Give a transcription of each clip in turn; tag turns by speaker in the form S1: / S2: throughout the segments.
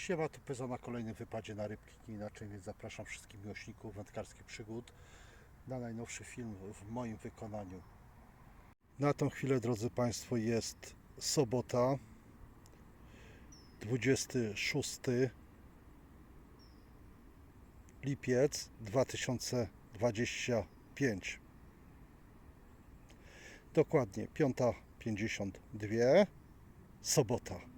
S1: Siewa tu Peza na kolejnym wypadzie na rybki, nie inaczej, więc zapraszam wszystkich miłośników wędkarskich przygód na najnowszy film w moim wykonaniu. Na tą chwilę, drodzy Państwo, jest sobota, 26 lipiec 2025. Dokładnie 5.52, sobota.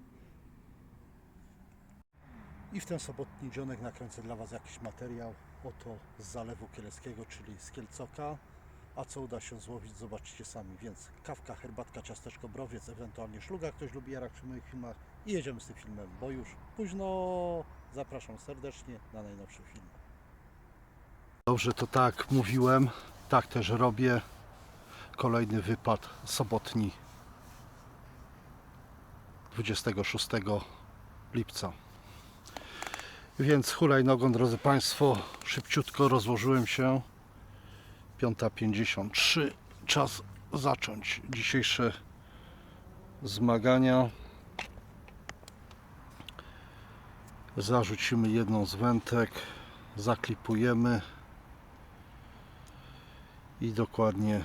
S1: I w ten sobotni dzionek nakręcę dla Was jakiś materiał oto z Zalewu Kieleckiego, czyli z Kielcoka. A co uda się złowić, zobaczycie sami. Więc kawka, herbatka, ciasteczko, browiec, ewentualnie szluga. Ktoś lubi jarać przy moich filmach. I jedziemy z tym filmem, bo już późno. Zapraszam serdecznie na najnowszy film. Dobrze, to tak mówiłem, tak też robię. Kolejny wypad sobotni 26 lipca. Więc hulajnogą, drodzy Państwo, szybciutko rozłożyłem się. 5.53. Czas zacząć dzisiejsze zmagania. Zarzucimy jedną z wędek, zaklipujemy i dokładnie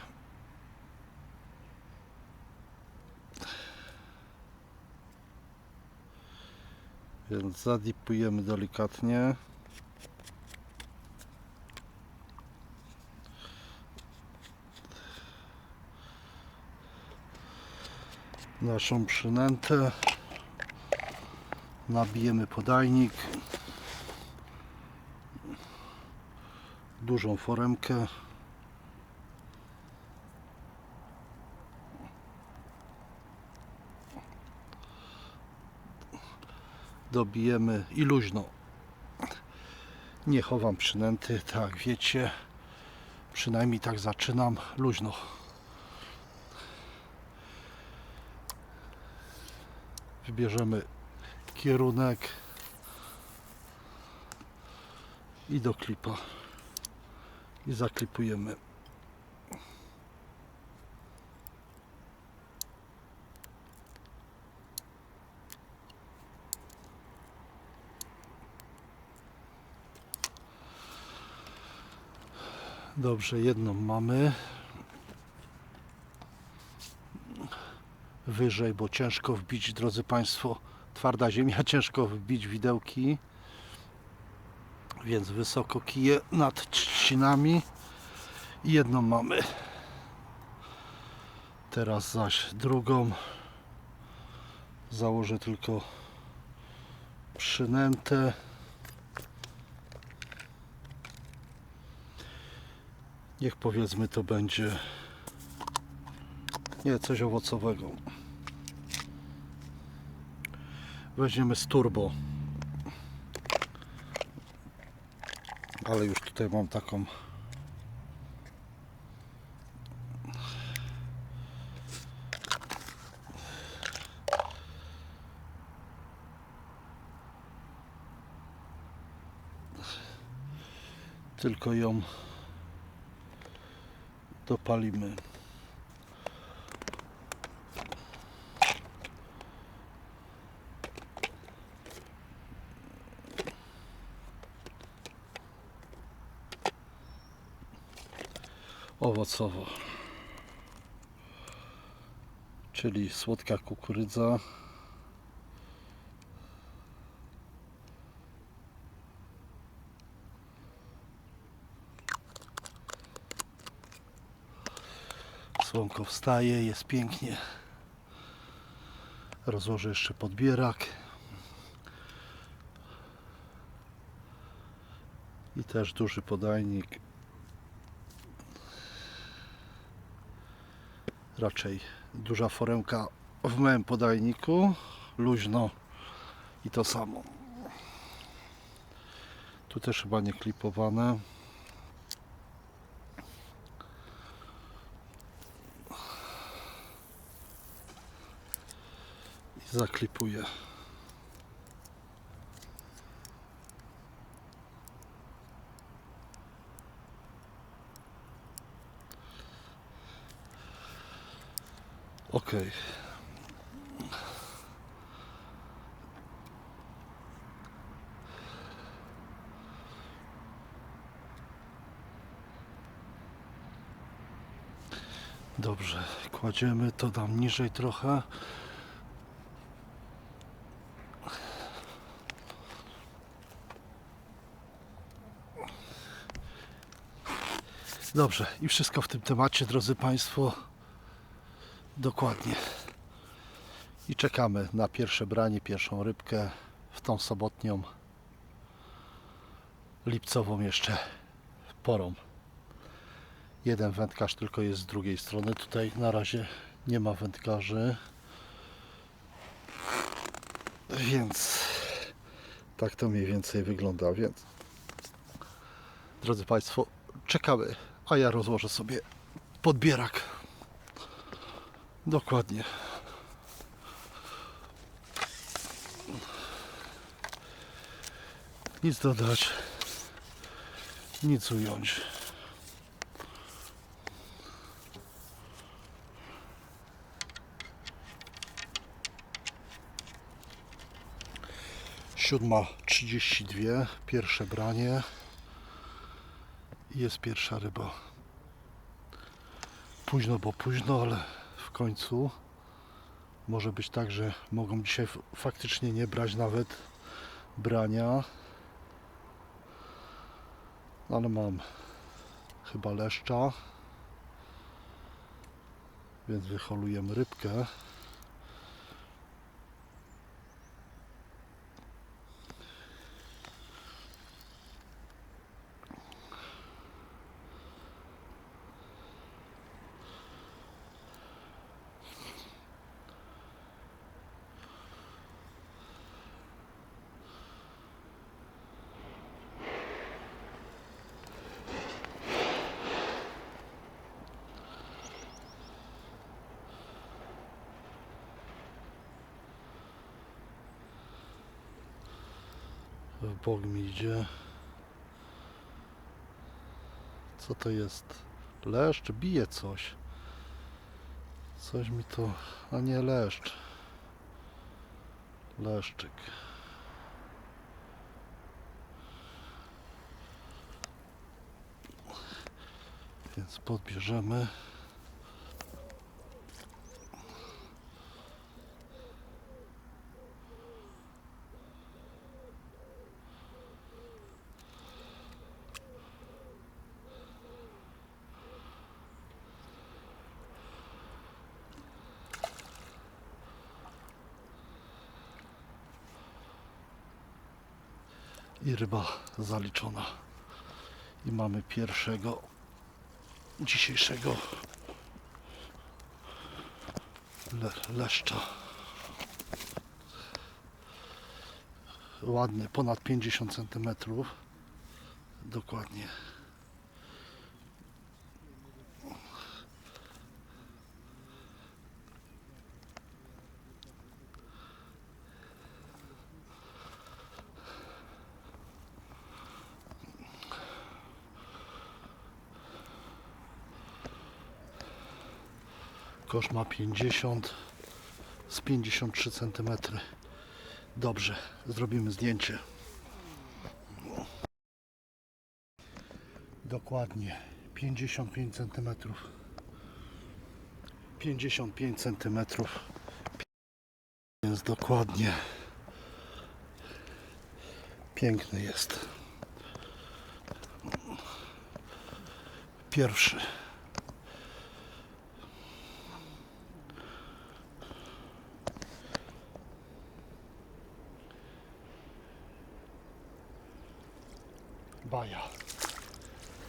S1: Więc zadipujemy delikatnie. Naszą przynętę. Nabijemy podajnik. Dużą foremkę. Dobijemy i luźno. Nie chowam przynęty, tak wiecie. Przynajmniej tak zaczynam luźno. Wybierzemy kierunek i do klipa i zaklipujemy. Dobrze, jedną mamy. Wyżej, bo ciężko wbić, drodzy Państwo, twarda ziemia, ciężko wbić widełki. Więc wysoko kije nad trzcinami. Jedną mamy. Teraz zaś drugą. Założę tylko przynętę. Niech powiedzmy to będzie nie coś owocowego. Weźmiemy z turbo. Ale już tutaj mam taką tylko ją dopalimy. Owocowo. Czyli słodka kukurydza. Słonko wstaje, jest pięknie. Rozłożę jeszcze podbierak. I też duży podajnik. Raczej duża foremka w małym podajniku. Luźno i to samo. Tu też chyba nie klipowane. zaklipuję. Ok. Dobrze, kładziemy to tam niżej trochę. Dobrze, i wszystko w tym temacie, drodzy Państwo. Dokładnie. I czekamy na pierwsze branie, pierwszą rybkę w tą sobotnią, lipcową jeszcze porą. Jeden wędkarz tylko jest z drugiej strony. Tutaj na razie nie ma wędkarzy. Więc tak to mniej więcej wygląda. Więc drodzy Państwo, czekamy, a ja rozłożę sobie podbierak. Dokładnie. Nic dodać, nic ująć. Siódma trzydzieści dwie, pierwsze branie. Jest pierwsza ryba. Późno, bo późno, ale w końcu może być tak, że mogą dzisiaj faktycznie nie brać nawet brania. Ale mam chyba leszcza. Więc wyholujemy rybkę. W bok mi idzie. Co to jest? Leszcz? Bije coś. Coś mi to... A nie leszcz. Leszczyk. Więc podbierzemy. i ryba zaliczona. I mamy pierwszego dzisiejszego le leszcza. Ładny, ponad 50 cm. Dokładnie. Kosz ma 50 z 53 cm. Dobrze, zrobimy zdjęcie. Dokładnie 55 cm. 55 cm. Więc dokładnie piękny jest. Pierwszy. Baja.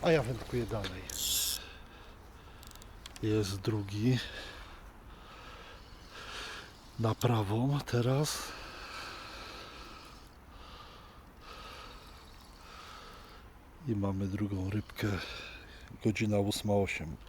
S1: A ja wędkuję dalej. Jest drugi. Na prawą teraz. I mamy drugą rybkę. Godzina 8.08.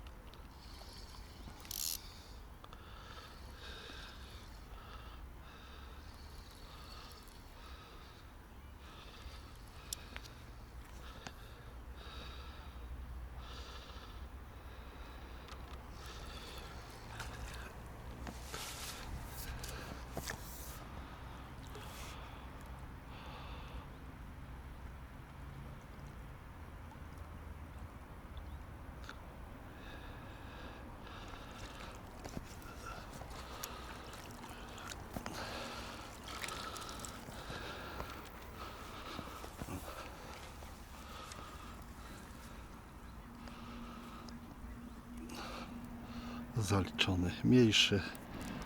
S1: zaliczony. Mniejszy,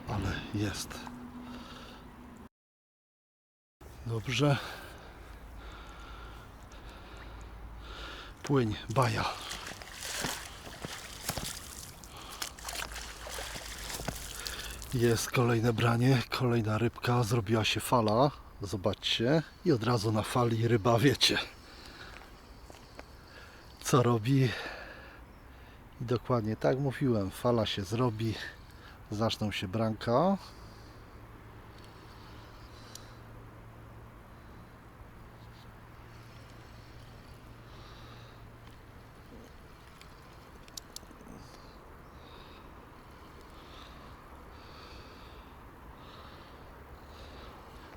S1: ale jest. Dobrze. Płyń, baja. Jest kolejne branie, kolejna rybka, zrobiła się fala, zobaczcie, i od razu na fali ryba, wiecie, co robi. I dokładnie tak mówiłem, fala się zrobi, zaczną się branka.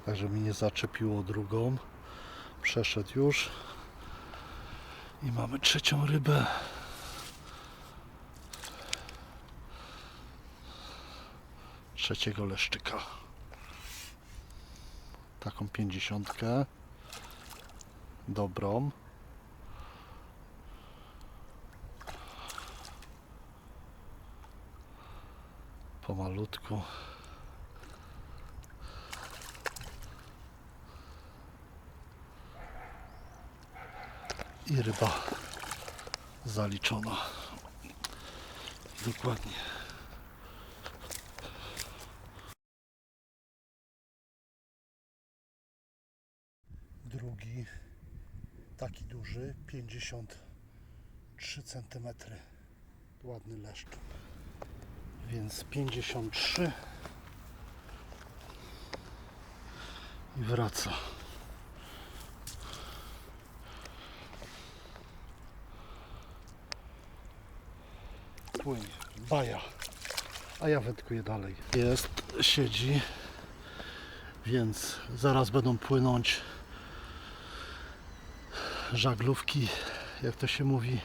S1: Także mi nie zaczepiło drugą. Przeszedł już. I mamy trzecią rybę. Trzeciego leszczyka. Taką pięćdziesiątkę. Dobrą. Pomalutku. i ryba zaliczona. Dokładnie. Drugi, taki duży, 53 cm. Ładny leszcz. Więc 53 i wraca. płynie. Baja. A ja wędkuję dalej. Jest, siedzi. Więc zaraz będą płynąć żaglówki, jak to się mówi.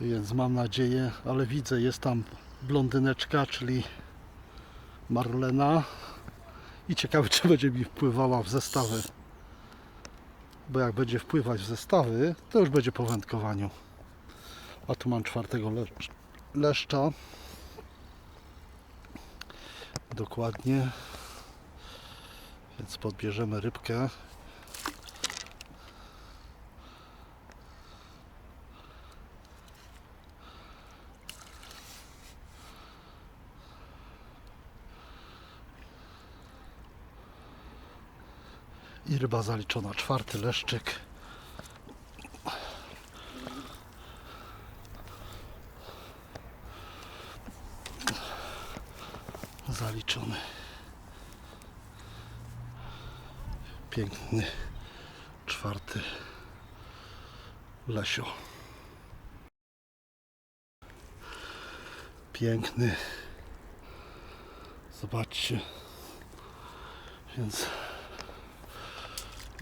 S1: Więc mam nadzieję, ale widzę, jest tam blondyneczka, czyli Marlena. I ciekawe, czy będzie mi wpływała w zestawy. Bo jak będzie wpływać w zestawy, to już będzie po wędkowaniu. A tu mam czwartego lecz, leszcza. Dokładnie. Więc podbierzemy rybkę. I ryba zaliczona. Czwarty leszczyk. zaliczony. Piękny czwarty lesio. Piękny. Zobaczcie. Więc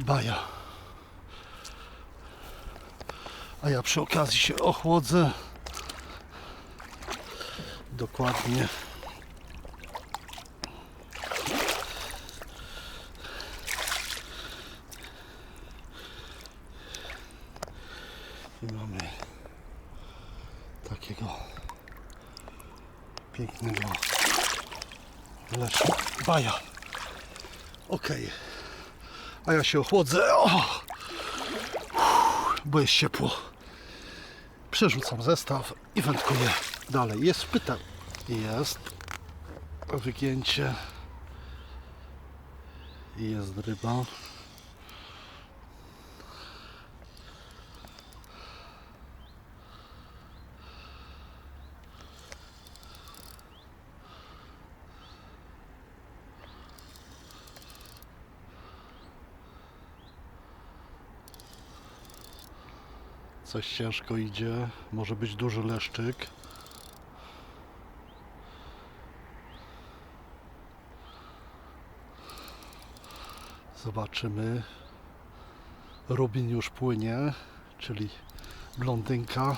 S1: baja. A ja przy okazji się ochłodzę. Dokładnie. I mamy takiego pięknego lecz baja. Ok. A ja się ochłodzę. O! Bo jest ciepło. Przerzucam zestaw i wędkuję dalej. Jest pytań. Jest wygięcie. Jest ryba. Coś ciężko idzie. Może być duży leszczyk. Zobaczymy. Rubin już płynie, czyli blondynka.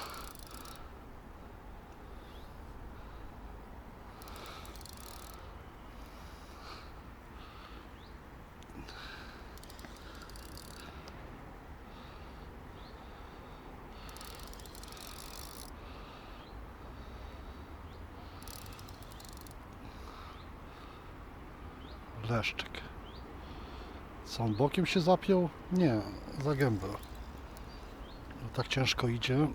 S1: Leszczyk. Co on bokiem się zapiął? Nie, za gębę. No, tak ciężko idzie.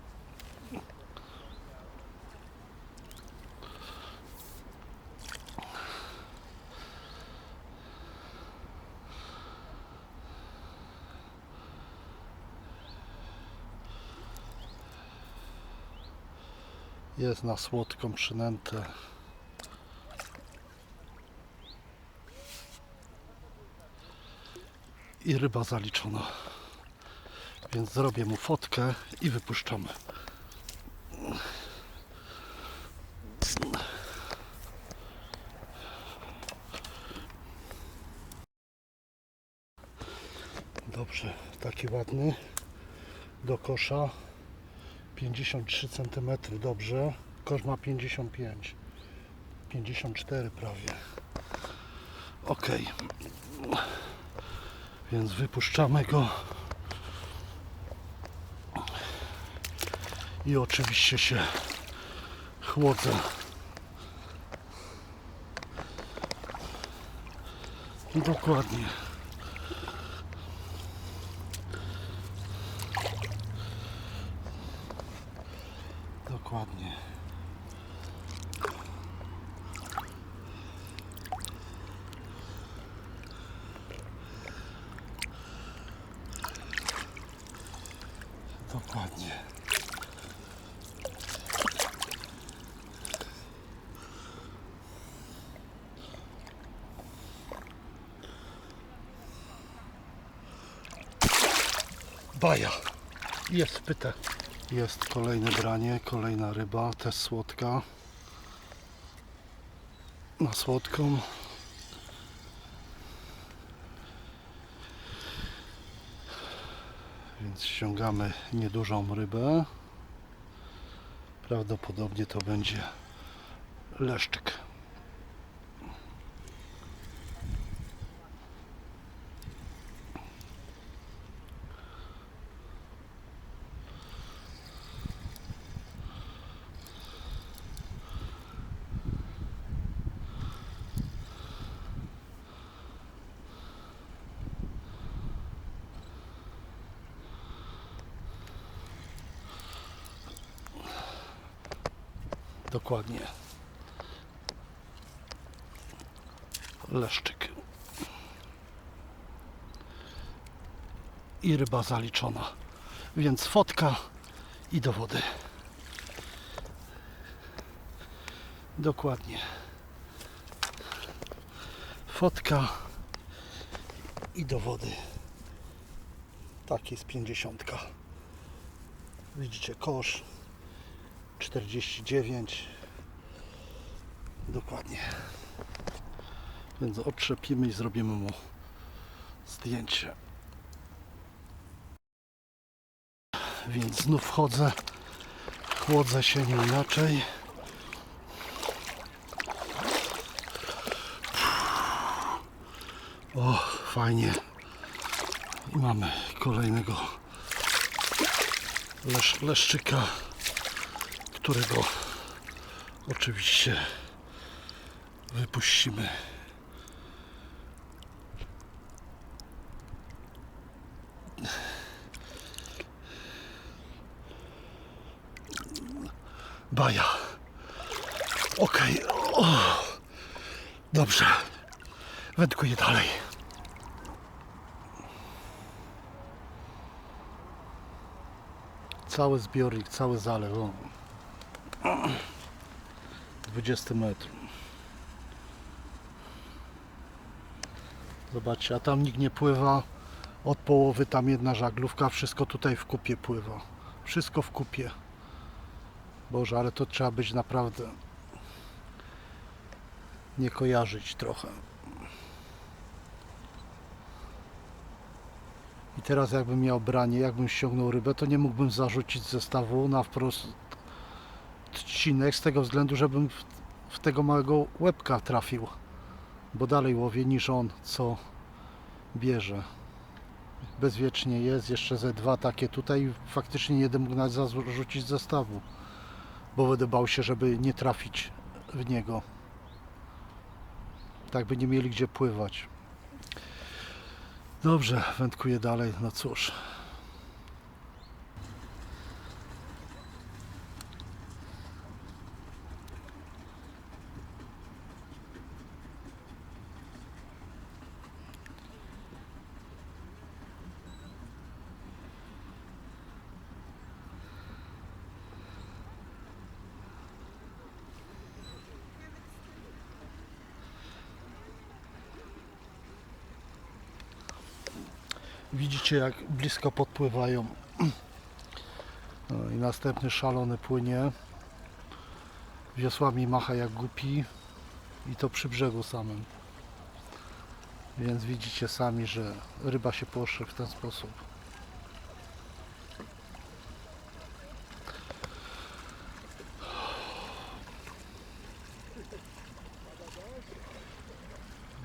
S1: Jest na słodką przynętę. I ryba zaliczona. Więc zrobię mu fotkę i wypuszczamy. Dobrze, taki ładny do kosza 53 cm, dobrze. Kosz ma 55, 54 prawie. Ok, więc wypuszczamy go. I oczywiście się chłodzę. Dokładnie. Dokładnie. Baja. Jest wpyte. Jest kolejne branie, kolejna ryba, też słodka. Na słodką. Więc ściągamy niedużą rybę. Prawdopodobnie to będzie leszczyk. Dokładnie. Leszczyk. I ryba zaliczona. Więc fotka i do wody. Dokładnie. Fotka i do wody. Tak jest pięćdziesiątka. Widzicie kosz. 49 dokładnie. Więc otrzepimy i zrobimy mu zdjęcie. Więc znów wchodzę chłodzę się nie inaczej. O fajnie. I mamy kolejnego lesz, leszczyka którego oczywiście wypuścimy. Baja. Okej. O. Dobrze. Wędkuję dalej. Cały zbiornik, cały zalew. O. 20 metrów. Zobaczcie, a tam nikt nie pływa. Od połowy tam jedna żaglówka, wszystko tutaj w kupie pływa. Wszystko w kupie. Boże, ale to trzeba być naprawdę nie kojarzyć trochę. I teraz jakbym miał branie, jakbym ściągnął rybę, to nie mógłbym zarzucić zestawu na wprost odcinek z tego względu, żebym w, w tego małego łebka trafił. Bo dalej łowię niż on, co bierze. Bezwiecznie jest, jeszcze ze dwa takie tutaj. Faktycznie nie będę mógł nawet zarzucić zestawu. Bo będę bał się, żeby nie trafić w niego. Tak by nie mieli gdzie pływać. Dobrze, wędkuję dalej. No cóż. Widzicie jak blisko podpływają. No i następny szalony płynie. Wiosłami macha jak głupi. I to przy brzegu samym. Więc widzicie sami, że ryba się płoszy w ten sposób.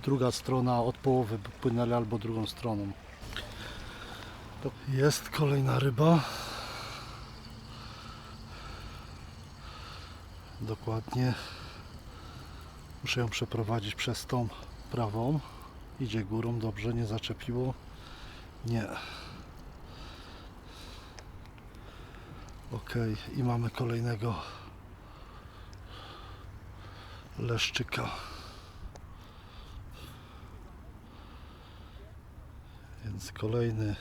S1: Druga strona od połowy płynęli albo drugą stroną. To Jest kolejna ryba. Dokładnie. Muszę ją przeprowadzić przez tą prawą. Idzie górą, dobrze, nie zaczepiło. Nie. Ok, i mamy kolejnego leszczyka. Więc kolejny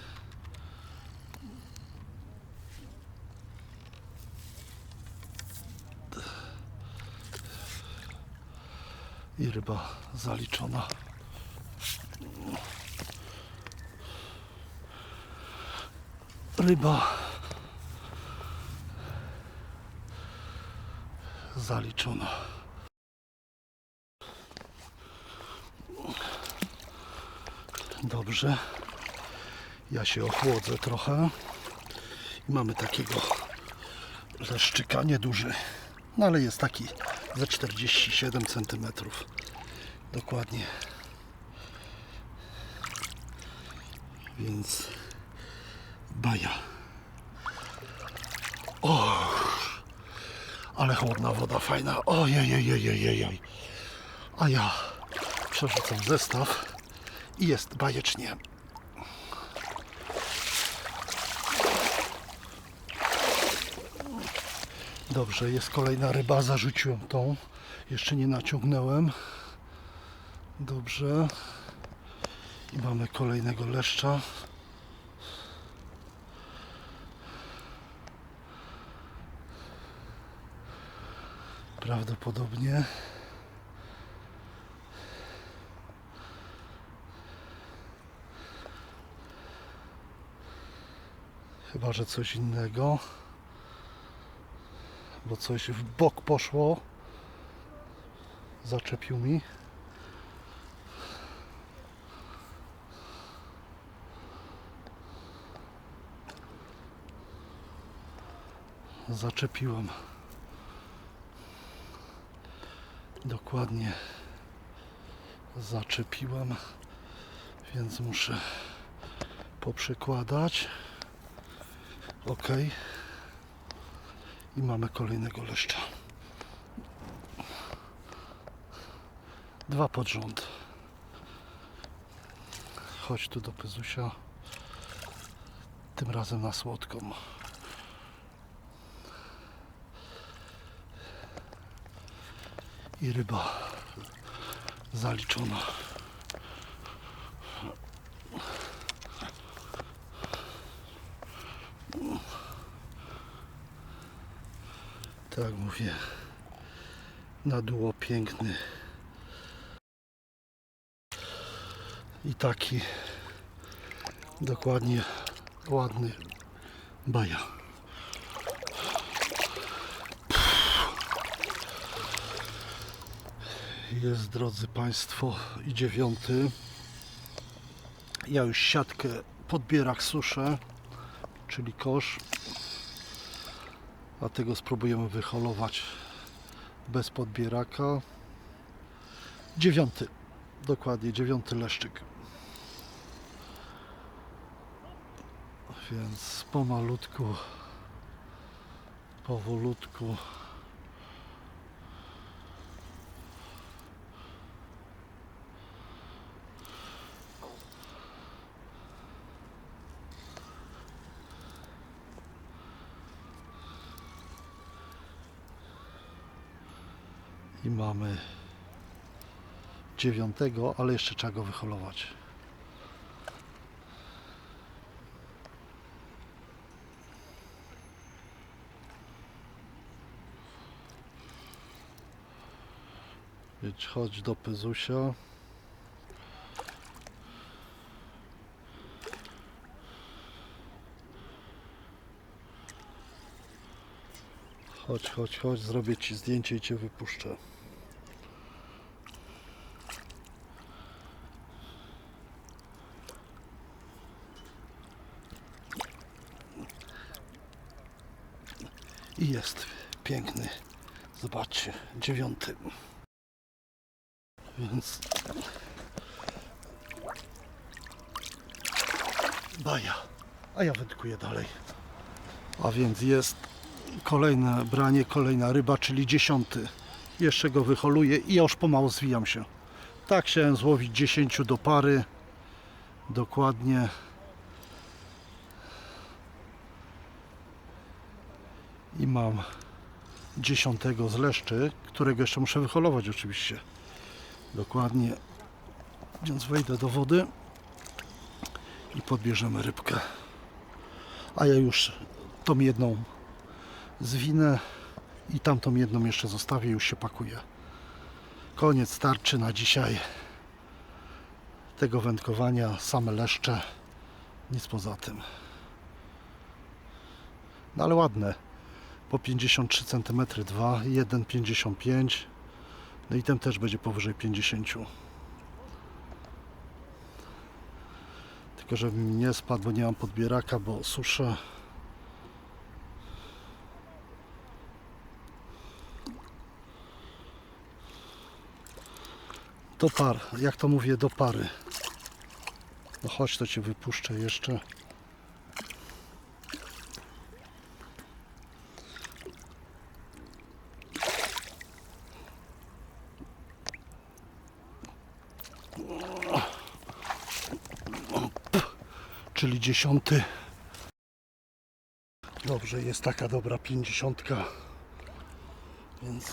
S1: ryba zaliczona. Ryba zaliczona. Dobrze. Ja się ochłodzę trochę. I mamy takiego leszczyka, nieduży, no ale jest taki ze 47 cm. Dokładnie. Więc baja. O, ale chłodna woda, fajna. Ojej, A ja przerzucam zestaw i jest bajecznie. Dobrze, jest kolejna ryba, zarzuciłem tą. Jeszcze nie naciągnąłem. Dobrze. I mamy kolejnego leszcza. Prawdopodobnie. Chyba, że coś innego bo coś w bok poszło. Zaczepił mi. Zaczepiłem. Dokładnie zaczepiłem, więc muszę poprzekładać. Ok i mamy kolejnego leszcza. Dwa pod rząd. Chodź tu do Pyzusia. Tym razem na słodką. I ryba zaliczona. Tak mówię. Na dół piękny. I taki dokładnie ładny baja. Jest, drodzy Państwo, i dziewiąty. Ja już siatkę podbierak suszę, czyli kosz. Dlatego spróbujemy wyholować bez podbieraka. Dziewiąty, dokładnie dziewiąty leszczyk. Więc pomalutku, powolutku. Mamy dziewiątego, ale jeszcze trzeba go wyholować. Więc chodź do Pyzusia. Chodź, chodź, chodź, zrobię ci zdjęcie i cię wypuszczę. I jest piękny. Zobaczcie, dziewiąty. Więc baja. A ja wędkuję dalej. A więc jest kolejne branie, kolejna ryba, czyli dziesiąty. Jeszcze go wyholuję i ja już pomału zwijam się. Tak chciałem złowić 10 do pary. Dokładnie. I mam dziesiątego z leszczy, którego jeszcze muszę wyholować oczywiście. Dokładnie. Więc wejdę do wody i podbierzemy rybkę. A ja już tą jedną zwinę i tamtą jedną jeszcze zostawię, już się pakuję. Koniec starczy na dzisiaj tego wędkowania, same leszcze, nic poza tym. No ale ładne, po 53 cm 2, 1,55 no i ten też będzie powyżej 50 tylko żeby mi nie spadł, bo nie mam podbieraka, bo suszę do par, jak to mówię, do pary. No chodź, to cię wypuszczę jeszcze. Czyli dziesiąty. Dobrze, jest taka dobra pięćdziesiątka. Więc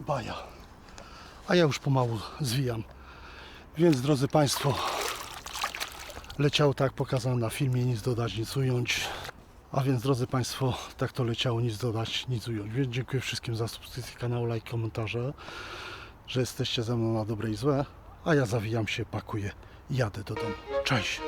S1: baja. A ja już pomału zwijam. Więc drodzy Państwo, leciało tak pokazałem na filmie, nic dodać, nic ująć. A więc drodzy Państwo, tak to leciało, nic dodać, nic ująć. Więc dziękuję wszystkim za subskrypcję kanału, like, komentarze, że jesteście ze mną na dobre i złe. A ja zawijam się, pakuję jadę do domu. Cześć!